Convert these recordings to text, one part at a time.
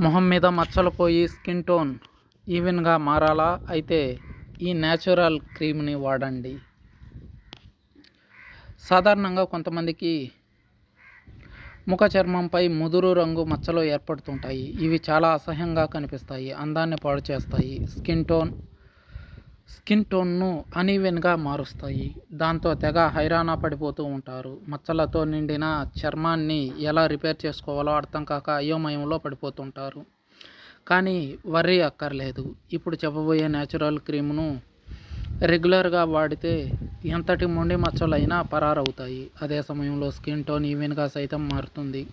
మొహం మీద మచ్చలు పోయి స్కిన్ టోన్ ఈవెన్గా మారాలా? అయితే ఈ న్యాచురల్ క్రీమ్ని వాడండి. సాధారణంగా కొంతమందికి ముఖ చర్మంపై ముదురు రంగు మచ్చలు ఏర్పడుతుంటాయి. ఇవి చాలా అసహ్యంగా కనిపిస్తాయి. అందాన్ని పాడు చేస్తాయి. స్కిన్ టోన్ స్కిన్ టోన్ను అనీవెన్గా మారుస్తాయి. దాంతో తెగ హైరాణ పడిపోతూ ఉంటారు. మచ్చలతో నిండిన చర్మాన్ని ఎలా రిపేర్ చేసుకోవాలో అర్థం కాక అయోమయంలో పడిపోతుంటారు. కానీ వర్రీ అక్కర్లేదు. ఇప్పుడు చెప్పబోయే న్యాచురల్ క్రీమ్ను రెగ్యులర్గా వాడితే ఎంతటి మొండి మచ్చలైనా పరారవుతాయి. అదే సమయంలో స్కిన్ టోన్ ఈవెన్గా సైతం మారుతుంది.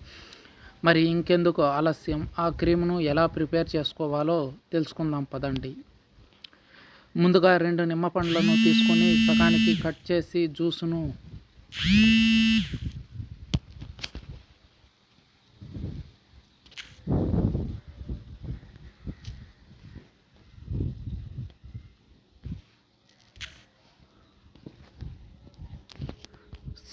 మరి ఇంకెందుకు ఆలస్యం? ఆ క్రీమ్ను ఎలా ప్రిపేర్ చేసుకోవాలో తెలుసుకుందాం పదండి. ముందుగా రెండు నిమ్మ పండ్లను తీసుకొని సగానికి కట్ చేసి జ్యూసును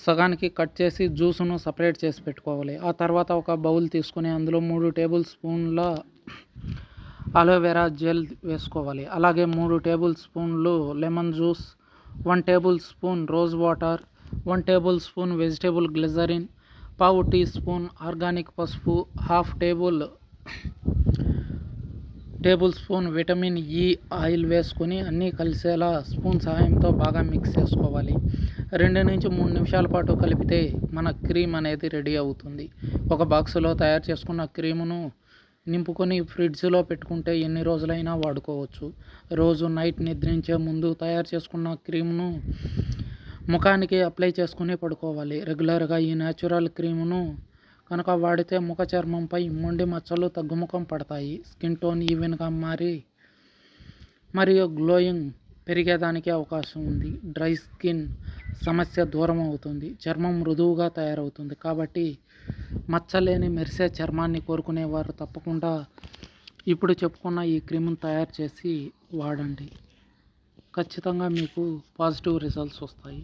సగానికి కట్ చేసి జ్యూసును సపరేట్ చేసి పెట్టుకోవాలి. ఆ తర్వాత ఒక బౌల్ తీసుకొని అందులో మూడు టేబుల్ స్పూన్ల అలోవెరా జెల్ వేసుకోవాలి. అలాగే మూడు టేబుల్ స్పూన్లు lemon juice one tablespoon rose water one tablespoon vegetable glycerin పావు టీ స్పూన్ ఆర్గానిక్ పసుపు half table tablespoon vitamin E oil వేసుకొని అన్నీ కలిసేలా స్పూన్ సహాయంతో బాగా మిక్స్ చేసుకోవాలి. రెండు నుంచి మూడు నిమిషాల పాటు కలిపితే మన క్రీమ్ అనేది రెడీ అవుతుంది. ఒక బాక్సులో తయారు చేసుకున్న క్రీమును నింపుకొని ఫ్రిడ్జ్లో పెట్టుకుంటే ఎన్ని రోజులైనా వాడుకోవచ్చు. రోజు నైట్ నిద్రించే ముందు తయారు చేసుకున్న క్రీమ్ను ముఖానికి అప్లై చేసుకుని పడుకోవాలి. రెగ్యులర్గా ఈ న్యాచురల్ క్రీమ్ను కనుక వాడితే ముఖ చర్మంపై మొండి మచ్చలు తగ్గుముఖం పడతాయి. స్కిన్ టోన్ ఈవెన్గా మారి మరియు గ్లోయింగ్ పెరిగేదానికి అవకాశం ఉంది. డ్రై స్కిన్ సమస్య దూరం అవుతుంది. చర్మం మృదువుగా తయారవుతుంది. కాబట్టి మచ్చలేని మెరిసే చర్మాన్ని కోరుకునేవారు తప్పకుండా ఇప్పుడు చెప్పుకున్న ఈ క్రీమ్ను తయారు చేసి వాడండి. ఖచ్చితంగా మీకు పాజిటివ్ రిజల్ట్స్ వస్తాయి.